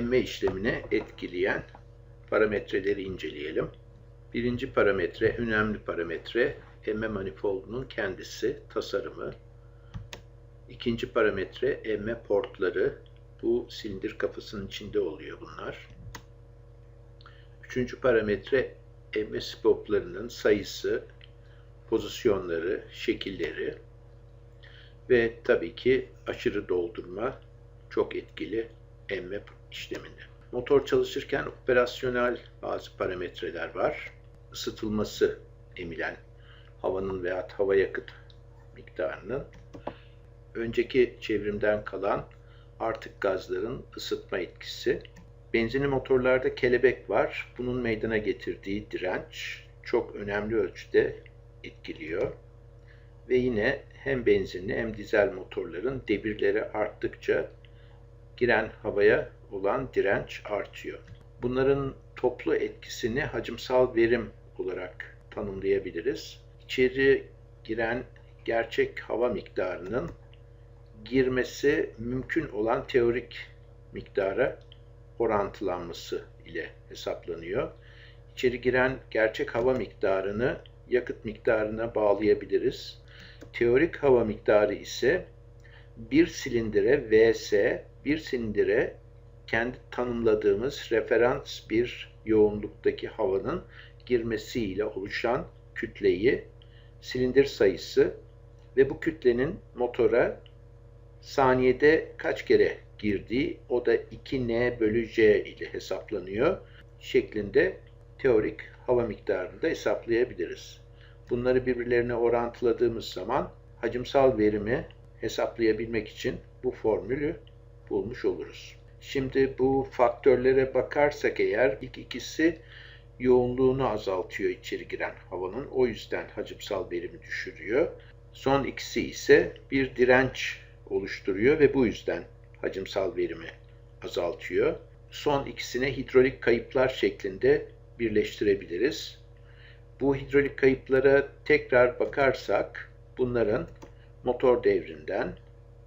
emme işlemine etkileyen parametreleri inceleyelim. Birinci parametre, önemli parametre, emme manifoldunun kendisi, tasarımı. İkinci parametre, emme portları. Bu silindir kafasının içinde oluyor bunlar. Üçüncü parametre, emme spoplarının sayısı, pozisyonları, şekilleri ve tabii ki aşırı doldurma çok etkili emme işleminde. Motor çalışırken operasyonel bazı parametreler var. Isıtılması emilen havanın veya hava yakıt miktarının önceki çevrimden kalan artık gazların ısıtma etkisi. Benzinli motorlarda kelebek var. Bunun meydana getirdiği direnç çok önemli ölçüde etkiliyor. Ve yine hem benzinli hem dizel motorların devirleri arttıkça giren havaya olan direnç artıyor. Bunların toplu etkisini hacimsal verim olarak tanımlayabiliriz. İçeri giren gerçek hava miktarının girmesi mümkün olan teorik miktara orantılanması ile hesaplanıyor. İçeri giren gerçek hava miktarını yakıt miktarına bağlayabiliriz. Teorik hava miktarı ise bir silindire Vs, bir silindire kendi tanımladığımız referans bir yoğunluktaki havanın girmesiyle oluşan kütleyi, silindir sayısı ve bu kütlenin motora saniyede kaç kere girdiği o da 2N bölü J ile hesaplanıyor şeklinde teorik hava miktarını da hesaplayabiliriz. Bunları birbirlerine orantıladığımız zaman hacimsal verimi hesaplayabilmek için bu formülü bulmuş oluruz. Şimdi bu faktörlere bakarsak eğer ilk ikisi yoğunluğunu azaltıyor içeri giren havanın. O yüzden hacimsal verimi düşürüyor. Son ikisi ise bir direnç oluşturuyor ve bu yüzden hacimsal verimi azaltıyor. Son ikisine hidrolik kayıplar şeklinde birleştirebiliriz. Bu hidrolik kayıplara tekrar bakarsak bunların motor devrinden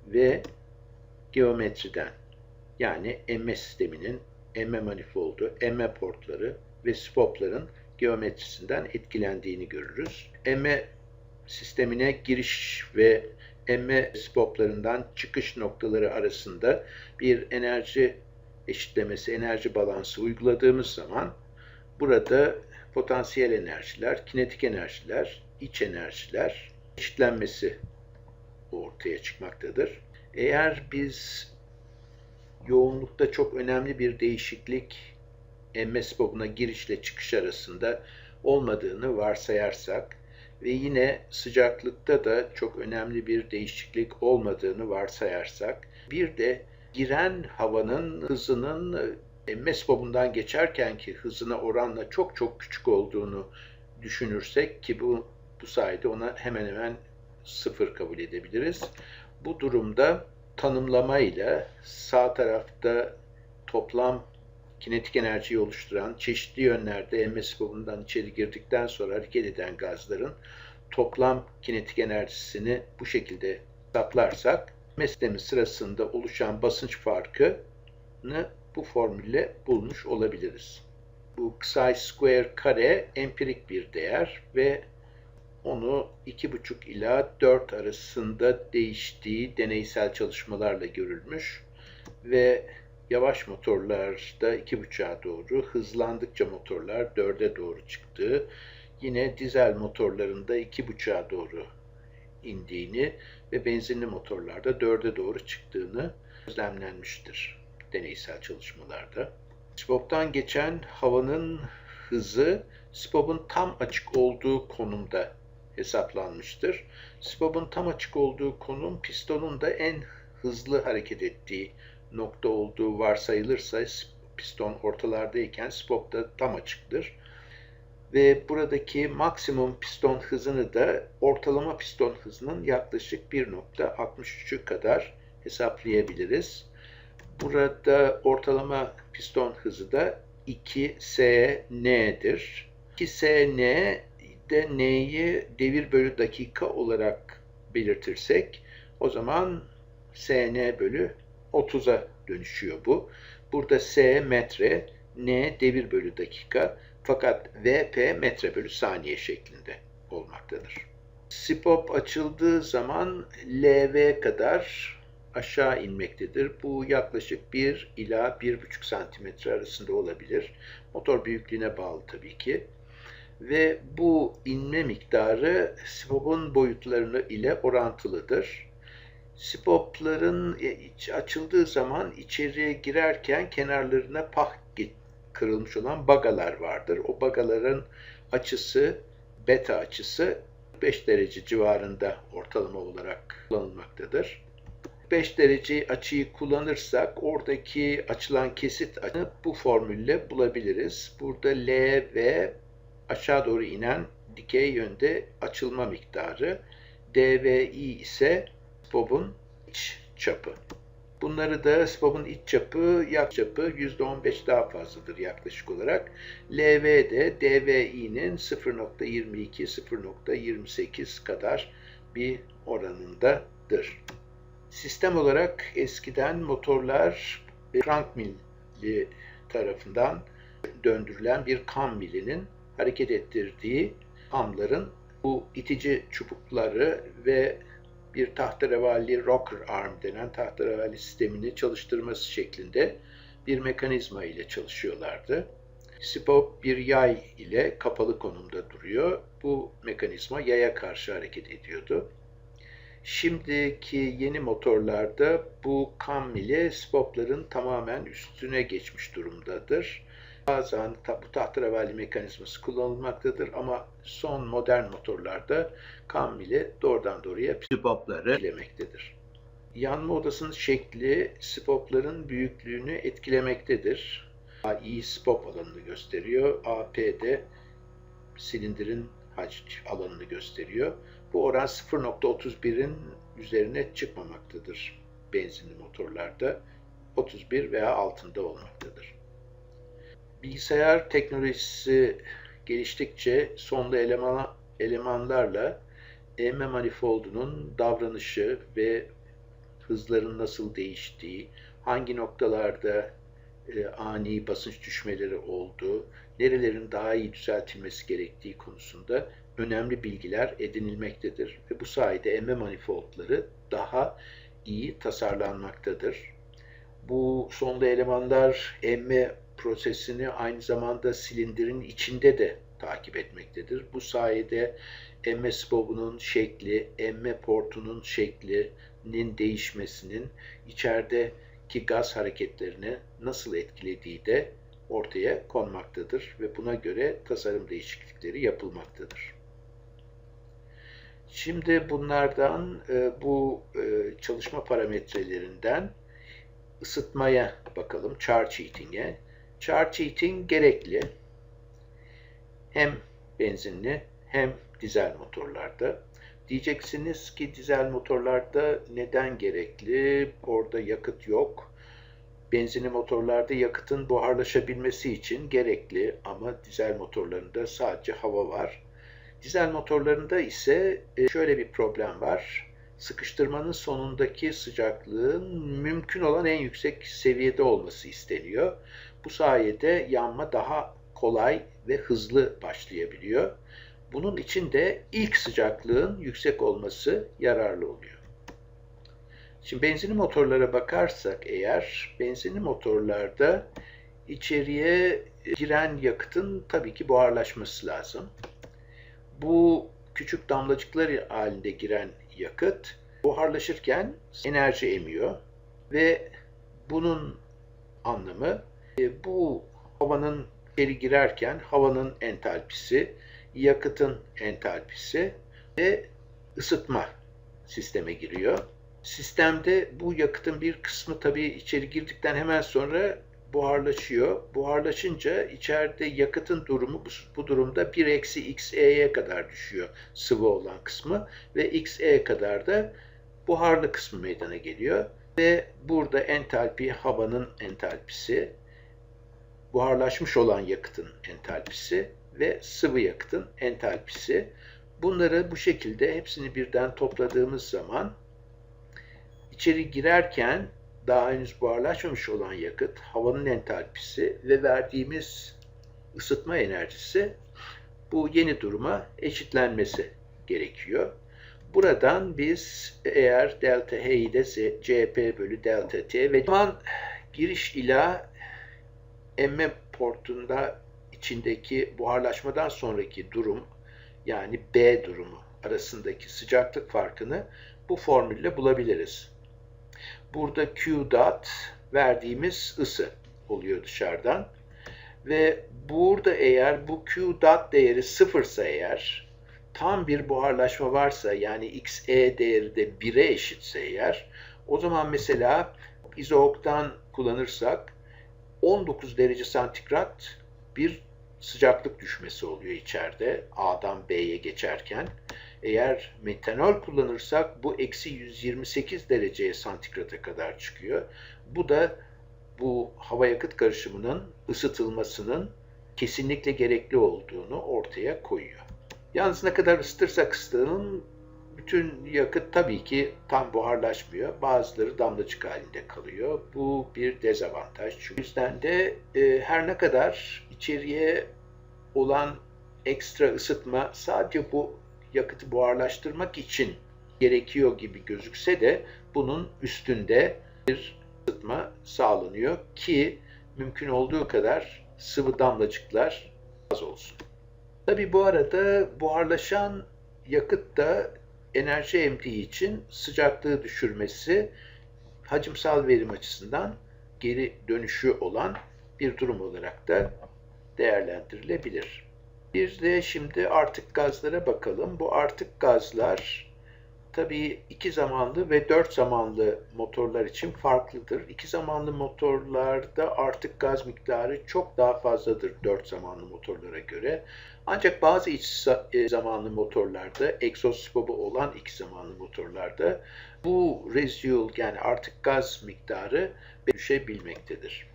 ve geometriden yani emme sisteminin emme manifoldu, emme portları ve spopların geometrisinden etkilendiğini görürüz. Emme sistemine giriş ve emme spoplarından çıkış noktaları arasında bir enerji eşitlemesi, enerji balansı uyguladığımız zaman burada potansiyel enerjiler, kinetik enerjiler, iç enerjiler eşitlenmesi ortaya çıkmaktadır. Eğer biz yoğunlukta çok önemli bir değişiklik MS bobuna girişle çıkış arasında olmadığını varsayarsak ve yine sıcaklıkta da çok önemli bir değişiklik olmadığını varsayarsak bir de giren havanın hızının MS bobundan geçerkenki hızına oranla çok çok küçük olduğunu düşünürsek ki bu bu sayede ona hemen hemen sıfır kabul edebiliriz. Bu durumda tanımlamayla sağ tarafta toplam kinetik enerjiyi oluşturan çeşitli yönlerde emme bobundan içeri girdikten sonra hareket eden gazların toplam kinetik enerjisini bu şekilde hesaplarsak meslemi sırasında oluşan basınç farkını bu formülle bulmuş olabiliriz. Bu psi square kare empirik bir değer ve onu 2,5 ila 4 arasında değiştiği deneysel çalışmalarla görülmüş ve yavaş motorlarda 2,5'a doğru, hızlandıkça motorlar 4'e doğru çıktığı, yine dizel motorlarında 2,5'a doğru indiğini ve benzinli motorlarda 4'e doğru çıktığını gözlemlenmiştir deneysel çalışmalarda. Spop'tan geçen havanın hızı Spop'un tam açık olduğu konumda hesaplanmıştır. Spob'un tam açık olduğu konum pistonun da en hızlı hareket ettiği nokta olduğu varsayılırsa piston ortalardayken Spob da tam açıktır. Ve buradaki maksimum piston hızını da ortalama piston hızının yaklaşık 1.63'ü kadar hesaplayabiliriz. Burada ortalama piston hızı da 2SN'dir. 2SN de n'yi devir bölü dakika olarak belirtirsek o zaman sn bölü 30'a dönüşüyor bu. Burada S metre, N devir bölü dakika fakat VP metre bölü saniye şeklinde olmaktadır. Sipop açıldığı zaman LV kadar aşağı inmektedir. Bu yaklaşık 1 ila 1,5 santimetre arasında olabilir. Motor büyüklüğüne bağlı tabii ki. Ve bu inme miktarı sipopun boyutlarını ile orantılıdır. Sipopların e, açıldığı zaman içeriye girerken kenarlarına pah kırılmış olan bagalar vardır. O bagaların açısı, beta açısı 5 derece civarında ortalama olarak kullanılmaktadır. 5 derece açıyı kullanırsak oradaki açılan kesit açını bu formülle bulabiliriz. Burada L ve aşağı doğru inen dikey yönde açılma miktarı. DVI ise bobun iç çapı. Bunları da SPOB'un iç çapı, yak çapı %15 daha fazladır yaklaşık olarak. LV de DVI'nin 0.22-0.28 kadar bir oranındadır. Sistem olarak eskiden motorlar crank milli tarafından döndürülen bir kam milinin hareket ettirdiği hamların bu itici çubukları ve bir tahterevalli rocker arm denen tahterevalli sistemini çalıştırması şeklinde bir mekanizma ile çalışıyorlardı. Spop bir yay ile kapalı konumda duruyor. Bu mekanizma yaya karşı hareket ediyordu. Şimdiki yeni motorlarda bu kam ile spopların tamamen üstüne geçmiş durumdadır. Bazen bu tahterevalli mekanizması kullanılmaktadır ama son modern motorlarda kam ile doğrudan doğruya spopları etkilemektedir. Yanma odasının şekli spopların büyüklüğünü etkilemektedir. AI spop alanını gösteriyor. AP de silindirin hac alanını gösteriyor. Bu oran 0.31'in üzerine çıkmamaktadır benzinli motorlarda. 31 veya altında olmaktadır. Bilgisayar teknolojisi geliştikçe sonlu eleman, elemanlarla emme manifoldunun davranışı ve hızların nasıl değiştiği, hangi noktalarda e, ani basınç düşmeleri olduğu, nerelerin daha iyi düzeltilmesi gerektiği konusunda önemli bilgiler edinilmektedir ve bu sayede emme manifoldları daha iyi tasarlanmaktadır. Bu sonda elemanlar emme prosesini aynı zamanda silindirin içinde de takip etmektedir. Bu sayede emme spobunun şekli, emme portunun şeklinin değişmesinin içerideki gaz hareketlerini nasıl etkilediği de ortaya konmaktadır ve buna göre tasarım değişiklikleri yapılmaktadır. Şimdi bunlardan e, bu e, çalışma parametrelerinden ısıtmaya bakalım, charge heating'e. Charge gerekli. Hem benzinli hem dizel motorlarda. Diyeceksiniz ki dizel motorlarda neden gerekli? Orada yakıt yok. Benzinli motorlarda yakıtın buharlaşabilmesi için gerekli ama dizel motorlarında sadece hava var. Dizel motorlarında ise e, şöyle bir problem var. Sıkıştırmanın sonundaki sıcaklığın mümkün olan en yüksek seviyede olması isteniyor. Bu sayede yanma daha kolay ve hızlı başlayabiliyor. Bunun için de ilk sıcaklığın yüksek olması yararlı oluyor. Şimdi benzinli motorlara bakarsak eğer, benzinli motorlarda içeriye giren yakıtın tabii ki buharlaşması lazım. Bu küçük damlacıklar halinde giren yakıt buharlaşırken enerji emiyor ve bunun anlamı e, bu havanın içeri girerken havanın entalpisi, yakıtın entalpisi ve ısıtma sisteme giriyor. Sistemde bu yakıtın bir kısmı tabii içeri girdikten hemen sonra buharlaşıyor. Buharlaşınca içeride yakıtın durumu bu, bu durumda 1 eksi XE'ye kadar düşüyor sıvı olan kısmı ve XE kadar da buharlı kısmı meydana geliyor. Ve burada entalpi havanın entalpisi, buharlaşmış olan yakıtın entalpisi ve sıvı yakıtın entalpisi. Bunları bu şekilde hepsini birden topladığımız zaman içeri girerken daha henüz buharlaşmamış olan yakıt, havanın entalpisi ve verdiğimiz ısıtma enerjisi bu yeni duruma eşitlenmesi gerekiyor. Buradan biz eğer delta H'yi de CP bölü delta T ve zaman giriş ila emme portunda içindeki buharlaşmadan sonraki durum yani B durumu arasındaki sıcaklık farkını bu formülle bulabiliriz. Burada Q dot verdiğimiz ısı oluyor dışarıdan. Ve burada eğer bu Q dot değeri sıfırsa eğer tam bir buharlaşma varsa yani XE değeri de 1'e eşitse eğer o zaman mesela izooktan kullanırsak 19 derece santigrat bir sıcaklık düşmesi oluyor içeride A'dan B'ye geçerken. Eğer metanol kullanırsak bu eksi 128 dereceye santigrata kadar çıkıyor. Bu da bu hava yakıt karışımının ısıtılmasının kesinlikle gerekli olduğunu ortaya koyuyor. Yalnız ne kadar ısıtırsak ısıtalım bütün yakıt tabii ki tam buharlaşmıyor. Bazıları damlacık halinde kalıyor. Bu bir dezavantaj. Çünkü yüzden de e, her ne kadar içeriye olan ekstra ısıtma sadece bu yakıtı buharlaştırmak için gerekiyor gibi gözükse de bunun üstünde bir ısıtma sağlanıyor ki mümkün olduğu kadar sıvı damlacıklar az olsun. Tabi bu arada buharlaşan yakıt da enerji emdiği için sıcaklığı düşürmesi hacimsal verim açısından geri dönüşü olan bir durum olarak da değerlendirilebilir. Bir de şimdi artık gazlara bakalım. Bu artık gazlar tabii iki zamanlı ve dört zamanlı motorlar için farklıdır. İki zamanlı motorlarda artık gaz miktarı çok daha fazladır dört zamanlı motorlara göre. Ancak bazı iç e, zamanlı motorlarda, egzoz spobu olan iki zamanlı motorlarda bu residual yani artık gaz miktarı düşebilmektedir.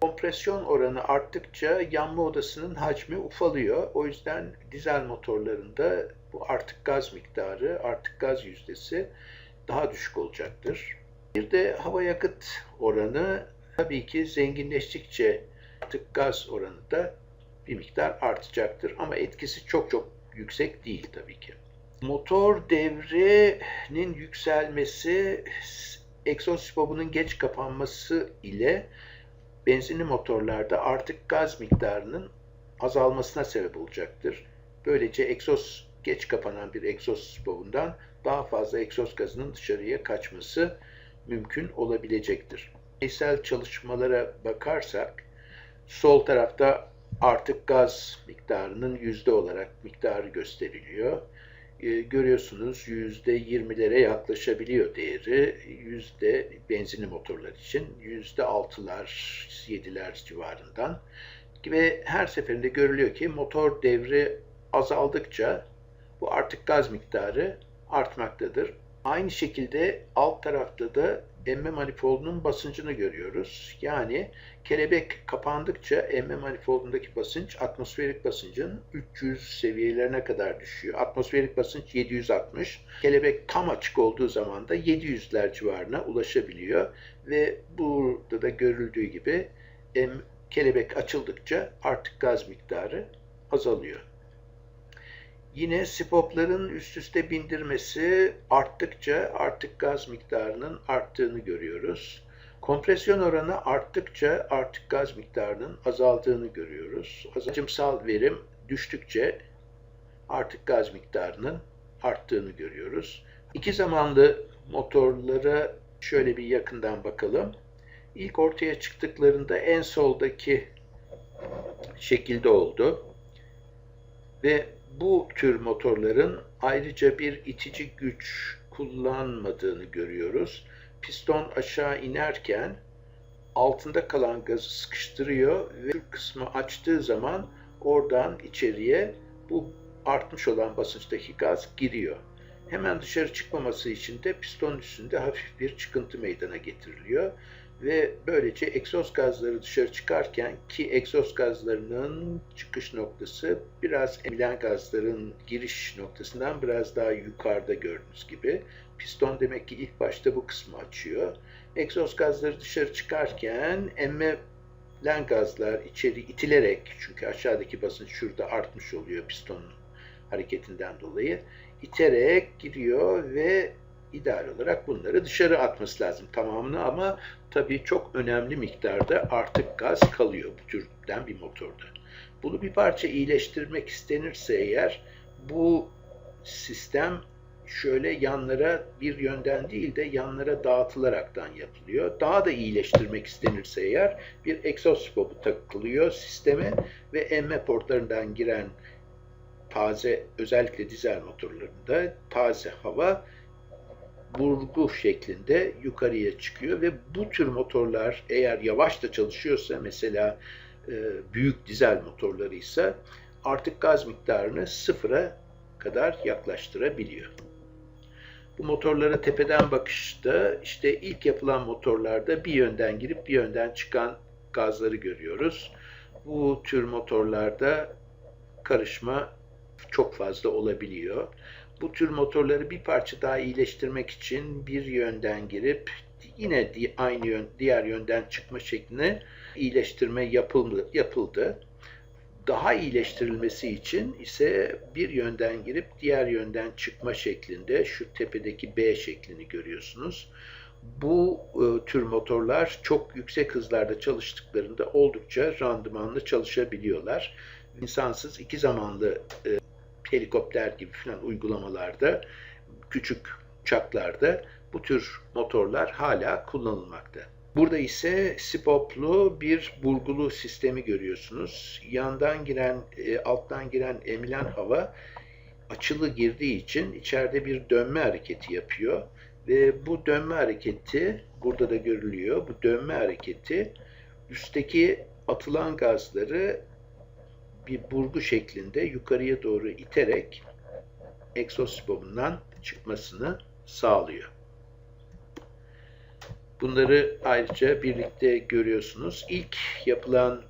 Kompresyon oranı arttıkça yanma odasının hacmi ufalıyor. O yüzden dizel motorlarında bu artık gaz miktarı, artık gaz yüzdesi daha düşük olacaktır. Bir de hava yakıt oranı tabii ki zenginleştikçe artık gaz oranı da bir miktar artacaktır. Ama etkisi çok çok yüksek değil tabii ki. Motor devrinin yükselmesi egzoz spobunun geç kapanması ile benzinli motorlarda artık gaz miktarının azalmasına sebep olacaktır. Böylece egzoz geç kapanan bir egzoz spobundan daha fazla egzoz gazının dışarıya kaçması mümkün olabilecektir. Bireysel çalışmalara bakarsak sol tarafta artık gaz miktarının yüzde olarak miktarı gösteriliyor. Ee, görüyorsunuz yüzde yirmilere yaklaşabiliyor değeri. Yüzde benzinli motorlar için yüzde altılar, yediler civarından. Ve her seferinde görülüyor ki motor devri azaldıkça bu artık gaz miktarı artmaktadır. Aynı şekilde alt tarafta da emme manifoldunun basıncını görüyoruz. Yani kelebek kapandıkça emme manifoldundaki basınç atmosferik basıncın 300 seviyelerine kadar düşüyor. Atmosferik basınç 760. Kelebek tam açık olduğu zaman da 700'ler civarına ulaşabiliyor ve burada da görüldüğü gibi kelebek açıldıkça artık gaz miktarı azalıyor. Yine spopların üst üste bindirmesi arttıkça artık gaz miktarının arttığını görüyoruz. Kompresyon oranı arttıkça artık gaz miktarının azaldığını görüyoruz. Hacimsal verim düştükçe artık gaz miktarının arttığını görüyoruz. İki zamanlı motorlara şöyle bir yakından bakalım. İlk ortaya çıktıklarında en soldaki şekilde oldu. Ve bu tür motorların ayrıca bir itici güç kullanmadığını görüyoruz. Piston aşağı inerken altında kalan gazı sıkıştırıyor ve kısmı açtığı zaman oradan içeriye bu artmış olan basınçtaki gaz giriyor. Hemen dışarı çıkmaması için de piston üstünde hafif bir çıkıntı meydana getiriliyor ve böylece egzoz gazları dışarı çıkarken ki egzoz gazlarının çıkış noktası biraz emilen gazların giriş noktasından biraz daha yukarıda gördüğünüz gibi. Piston demek ki ilk başta bu kısmı açıyor Egzoz gazları dışarı çıkarken emmelen gazlar içeri itilerek çünkü aşağıdaki basınç şurada artmış oluyor pistonun hareketinden dolayı iterek giriyor ve ideal olarak bunları dışarı atması lazım tamamını ama tabii çok önemli miktarda artık gaz kalıyor bu türden bir motorda. Bunu bir parça iyileştirmek istenirse eğer bu sistem şöyle yanlara bir yönden değil de yanlara dağıtılaraktan yapılıyor. Daha da iyileştirmek istenirse eğer bir egzoz spobu takılıyor sisteme ve emme portlarından giren taze özellikle dizel motorlarında taze hava burgu şeklinde yukarıya çıkıyor ve bu tür motorlar eğer yavaş da çalışıyorsa mesela e, büyük dizel motorları ise artık gaz miktarını sıfıra kadar yaklaştırabiliyor. Bu motorlara tepeden bakışta işte ilk yapılan motorlarda bir yönden girip bir yönden çıkan gazları görüyoruz. Bu tür motorlarda karışma çok fazla olabiliyor. Bu tür motorları bir parça daha iyileştirmek için bir yönden girip yine aynı yön, diğer yönden çıkma şeklinde iyileştirme yapıldı. yapıldı. Daha iyileştirilmesi için ise bir yönden girip diğer yönden çıkma şeklinde şu tepedeki B şeklini görüyorsunuz. Bu e, tür motorlar çok yüksek hızlarda çalıştıklarında oldukça randımanlı çalışabiliyorlar. İnsansız iki zamanlı e, helikopter gibi filan uygulamalarda, küçük uçaklarda bu tür motorlar hala kullanılmakta. Burada ise spoplu bir burgulu sistemi görüyorsunuz. Yandan giren, e, alttan giren emilen hava açılı girdiği için içeride bir dönme hareketi yapıyor. Ve bu dönme hareketi burada da görülüyor. Bu dönme hareketi üstteki atılan gazları bir burgu şeklinde yukarıya doğru iterek egzospobundan çıkmasını sağlıyor. Bunları ayrıca birlikte görüyorsunuz. İlk yapılan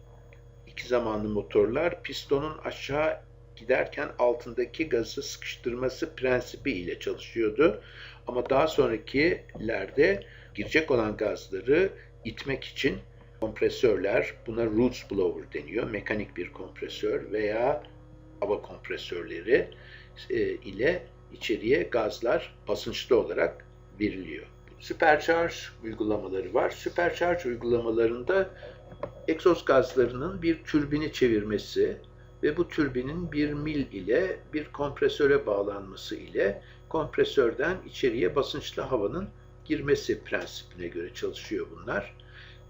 iki zamanlı motorlar pistonun aşağı giderken altındaki gazı sıkıştırması prensibi ile çalışıyordu. Ama daha sonrakilerde girecek olan gazları itmek için kompresörler, buna roots blower deniyor. Mekanik bir kompresör veya hava kompresörleri e, ile içeriye gazlar basınçlı olarak veriliyor. Supercharge uygulamaları var. Supercharge uygulamalarında egzoz gazlarının bir türbini çevirmesi ve bu türbinin bir mil ile bir kompresöre bağlanması ile kompresörden içeriye basınçlı havanın girmesi prensibine göre çalışıyor bunlar.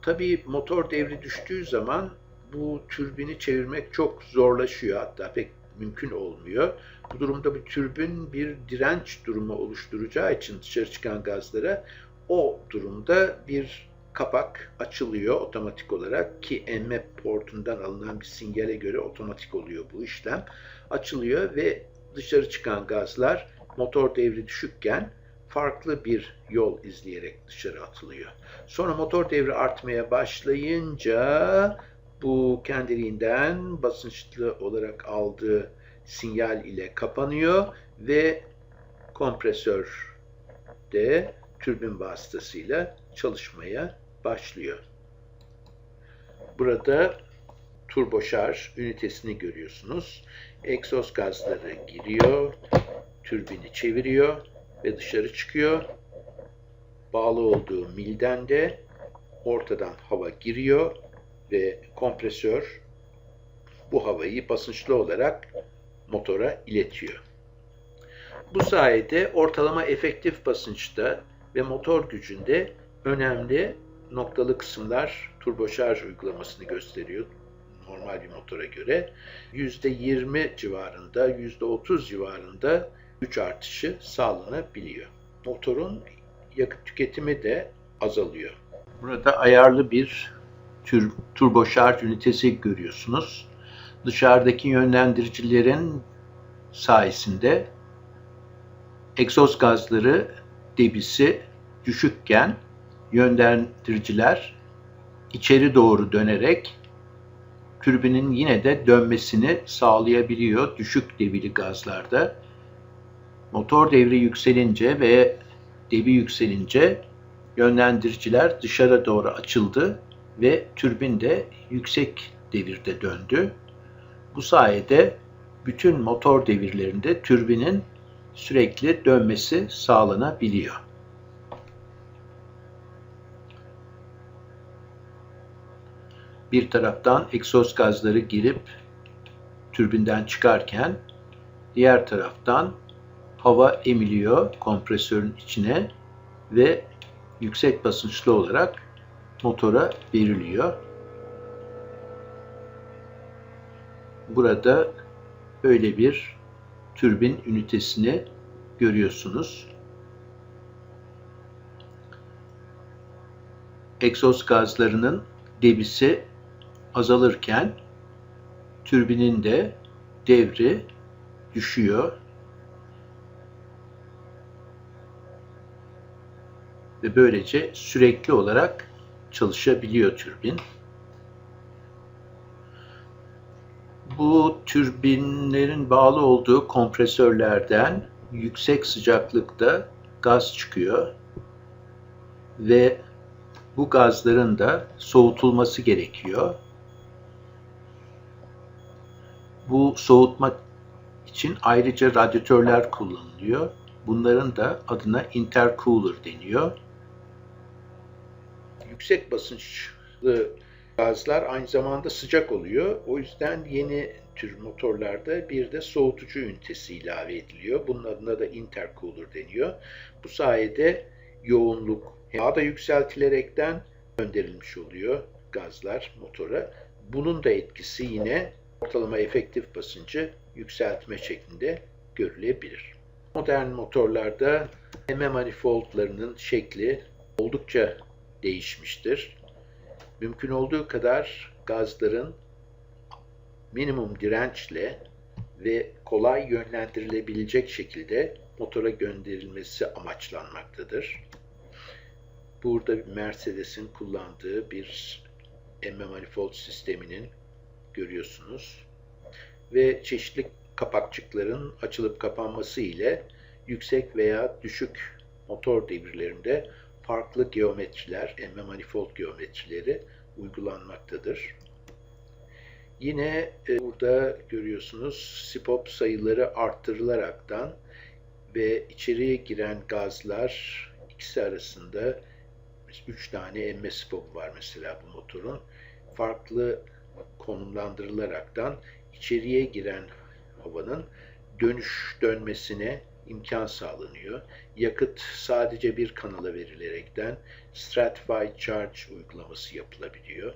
Tabii motor devri düştüğü zaman bu türbini çevirmek çok zorlaşıyor hatta pek mümkün olmuyor. Bu durumda bu türbin bir direnç durumu oluşturacağı için dışarı çıkan gazlara o durumda bir kapak açılıyor otomatik olarak ki emme portundan alınan bir sinyale göre otomatik oluyor bu işlem. Açılıyor ve dışarı çıkan gazlar motor devri düşükken farklı bir yol izleyerek dışarı atılıyor. Sonra motor devri artmaya başlayınca bu kendiliğinden basınçlı olarak aldığı sinyal ile kapanıyor ve kompresör de türbin vasıtasıyla çalışmaya başlıyor. Burada turboşarj ünitesini görüyorsunuz. Egzoz gazları giriyor, türbini çeviriyor ve dışarı çıkıyor. Bağlı olduğu milden de ortadan hava giriyor ve kompresör bu havayı basınçlı olarak motora iletiyor. Bu sayede ortalama efektif basınçta ve motor gücünde önemli noktalı kısımlar turboşarj uygulamasını gösteriyor normal bir motora göre. %20 civarında, %30 civarında güç artışı sağlanabiliyor. Motorun yakıt tüketimi de azalıyor. Burada ayarlı bir tür, turboşarj ünitesi görüyorsunuz. Dışarıdaki yönlendiricilerin sayesinde egzoz gazları debisi düşükken yönlendiriciler içeri doğru dönerek türbinin yine de dönmesini sağlayabiliyor düşük debili gazlarda. Motor devri yükselince ve debi yükselince yönlendiriciler dışarı doğru açıldı ve türbin de yüksek devirde döndü. Bu sayede bütün motor devirlerinde türbinin sürekli dönmesi sağlanabiliyor. Bir taraftan egzoz gazları girip türbinden çıkarken diğer taraftan hava emiliyor kompresörün içine ve yüksek basınçlı olarak motora veriliyor. Burada böyle bir türbin ünitesini görüyorsunuz. Egzoz gazlarının debisi azalırken türbinin de devri düşüyor. Ve böylece sürekli olarak çalışabiliyor türbin. Bu türbinlerin bağlı olduğu kompresörlerden yüksek sıcaklıkta gaz çıkıyor ve bu gazların da soğutulması gerekiyor. Bu soğutma için ayrıca radyatörler kullanılıyor. Bunların da adına intercooler deniyor. Yüksek basınçlı gazlar aynı zamanda sıcak oluyor. O yüzden yeni tür motorlarda bir de soğutucu ünitesi ilave ediliyor. Bunun adına da intercooler deniyor. Bu sayede yoğunluk daha da yükseltilerekten gönderilmiş oluyor gazlar motora. Bunun da etkisi yine ortalama efektif basıncı yükseltme şeklinde görülebilir. Modern motorlarda emme manifoldlarının şekli oldukça değişmiştir. Mümkün olduğu kadar gazların minimum dirençle ve kolay yönlendirilebilecek şekilde motora gönderilmesi amaçlanmaktadır. Burada Mercedes'in kullandığı bir emme manifold sisteminin görüyorsunuz. Ve çeşitli kapakçıkların açılıp kapanması ile yüksek veya düşük motor devirlerinde farklı geometriler, emme manifold geometrileri uygulanmaktadır. Yine e, burada görüyorsunuz sipop sayıları arttırılaraktan ve içeriye giren gazlar ikisi arasında 3 tane emme sipop var mesela bu motorun. Farklı konumlandırılaraktan içeriye giren havanın dönüş dönmesine imkan sağlanıyor. Yakıt sadece bir kanala verilerekten stratified charge uygulaması yapılabiliyor.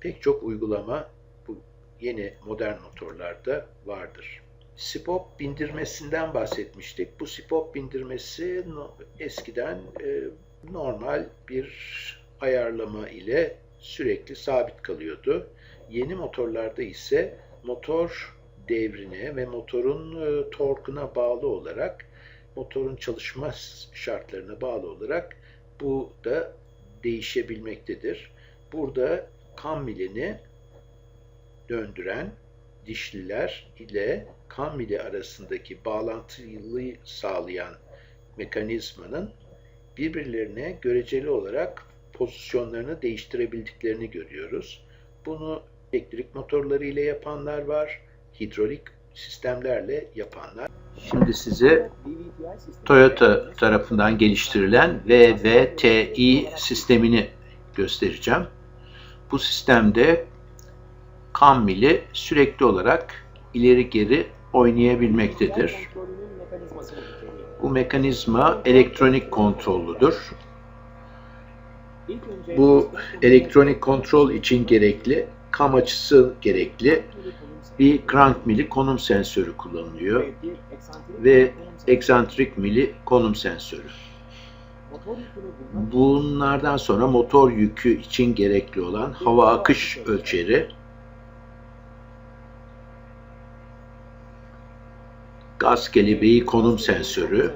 Pek çok uygulama bu yeni modern motorlarda vardır. Spop bindirmesinden bahsetmiştik. Bu spop bindirmesi eskiden e, normal bir ayarlama ile sürekli sabit kalıyordu. Yeni motorlarda ise motor devrine ve motorun e, torkuna bağlı olarak motorun çalışma şartlarına bağlı olarak bu da değişebilmektedir. Burada kan milini döndüren dişliler ile kan mili arasındaki bağlantıyı sağlayan mekanizmanın birbirlerine göreceli olarak pozisyonlarını değiştirebildiklerini görüyoruz. Bunu elektrik motorları ile yapanlar var, hidrolik sistemlerle yapanlar. Şimdi size Toyota tarafından geliştirilen VVTi sistemini göstereceğim. Bu sistemde kan mili sürekli olarak ileri geri oynayabilmektedir. Bu mekanizma elektronik kontrollüdür. Bu elektronik kontrol için gerekli, kam açısı gerekli bir crank mili konum sensörü kullanılıyor ve eksantrik mili konum sensörü. Bunlardan sonra motor yükü için gerekli olan hava akış ölçeri, gaz kelebeği konum sensörü,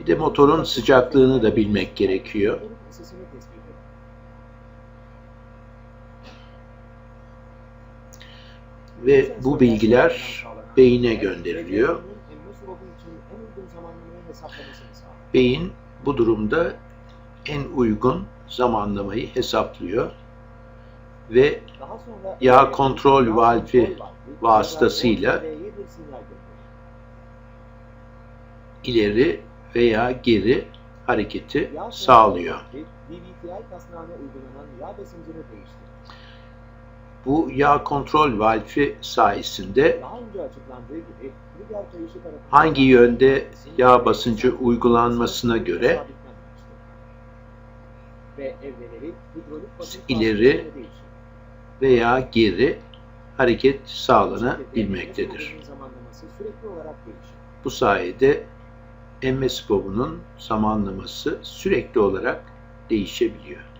bir de motorun sıcaklığını da bilmek gerekiyor. Ve bu bilgiler beyine gönderiliyor. Beyin bu durumda en uygun zamanlamayı hesaplıyor ve Yağ kontrol valvi vasıtasıyla ileri veya geri hareketi sağlıyor. DVTI kasnağına uygulanan yağ basıncını değiştirir. Bu yağ kontrol valfi sayesinde hangi yönde yağ basıncı uygulanmasına göre İleri veya geri hareket sağlanabilmektedir. Bu sayede emme skobunun zamanlaması sürekli olarak değişebiliyor.